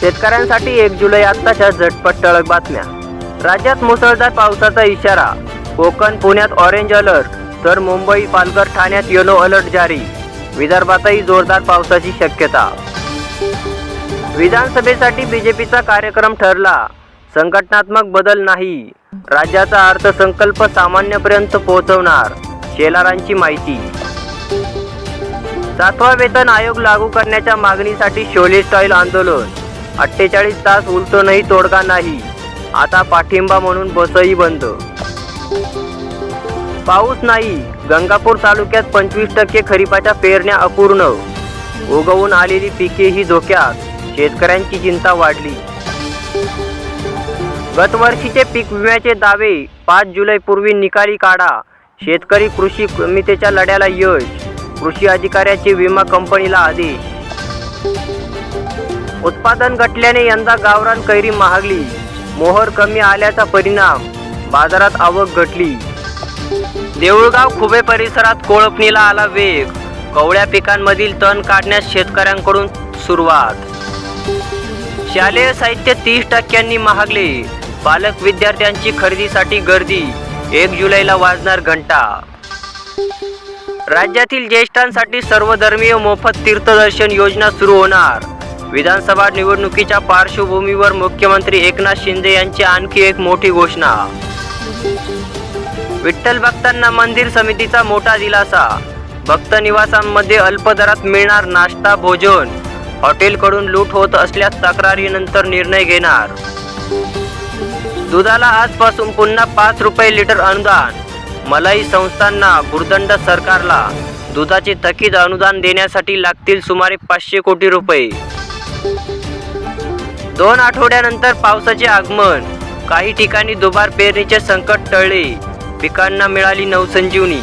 शेतकऱ्यांसाठी एक जुलै आत्ताच्या झटपट ठळक बातम्या. राज्यात मुसळधार पावसाचा इशारा. कोकण पुण्यात ऑरेंज अलर्ट तर मुंबई पालघर ठाण्यात येलो अलर्ट जारी. विदर्भातही जोरदार पावसाची शक्यता. विधानसभेसाठी बीजेपीचा कार्यक्रम ठरला. संघटनात्मक बदल नाही. राज्याचा अर्थसंकल्प सामान्यपर्यंत पोहोचवणार शेलारांची माहिती. सातवा वेतन आयोग लागू करण्याच्या मागणीसाठी शोले स्टाईल आंदोलन. अठ्ठेचाळीस तास उलटूनही तोडगा नाही. आता पाठिंबा म्हणून बसही बंद. पाऊस नाही. गंगापूर तालुक्यात पंचवीस टक्के खरीपाच्या पेरण्या अपूर्ण. उगवून आलेली पिकेही धोक्यात. शेतकऱ्यांची चिंता वाढली. गतवर्षीचे पीक विम्याचे दावे पाच जुलैपूर्वी निकाली काढा. शेतकरी कृषी समितीच्या लढ्याला यश. कृषी अधिकाऱ्याचे विमा कंपनीला आदेश. उत्पादन घटल्याने यंदा गावरान कैरी महागली. मोहर कमी आल्याचा परिणाम. बाजारात आवक घटली. देऊळगाव खुबे परिसरात कोळपणीला आला वेग. कवळ्या पिकांमधील तण काढण्यास शेतकऱ्यांकडून सुरुवात. शालेय साहित्य तीस टक्क्यांनी महागले. पालक विद्यार्थ्यांची खरेदीसाठी गर्दी. एक जुलैला वाजणार घंटा. राज्यातील ज्येष्ठांसाठी सर्वधर्मीय मोफत तीर्थदर्शन योजना सुरू होणार. विधानसभा निवडणुकीच्या पार्श्वभूमीवर मुख्यमंत्री एकनाथ शिंदे यांची आणखी एक मोठी घोषणा. विठ्ठल भक्तांना मंदिर समितीचा मोठा दिलासा. भक्त निवासांमध्ये अल्प दरात मिळणार नाश्ता भोजन. हॉटेलकडून लूट होत असल्यास तक्रारीनंतर निर्णय घेणार. दुधाला आजपासून पुन्हा पाच रुपये लिटर अनुदान. मलाई संस्थांना भुर्दंड सरकारला. दुधाचे थकीत अनुदान देण्यासाठी लागतील सुमारे पाचशे कोटी रुपये. दोन आठवड्यानंतर पावसाचे आगमन. काही ठिकाणी दुबार पेरणीचे संकट टळले. पिकांना मिळाली नवसंजीवनी.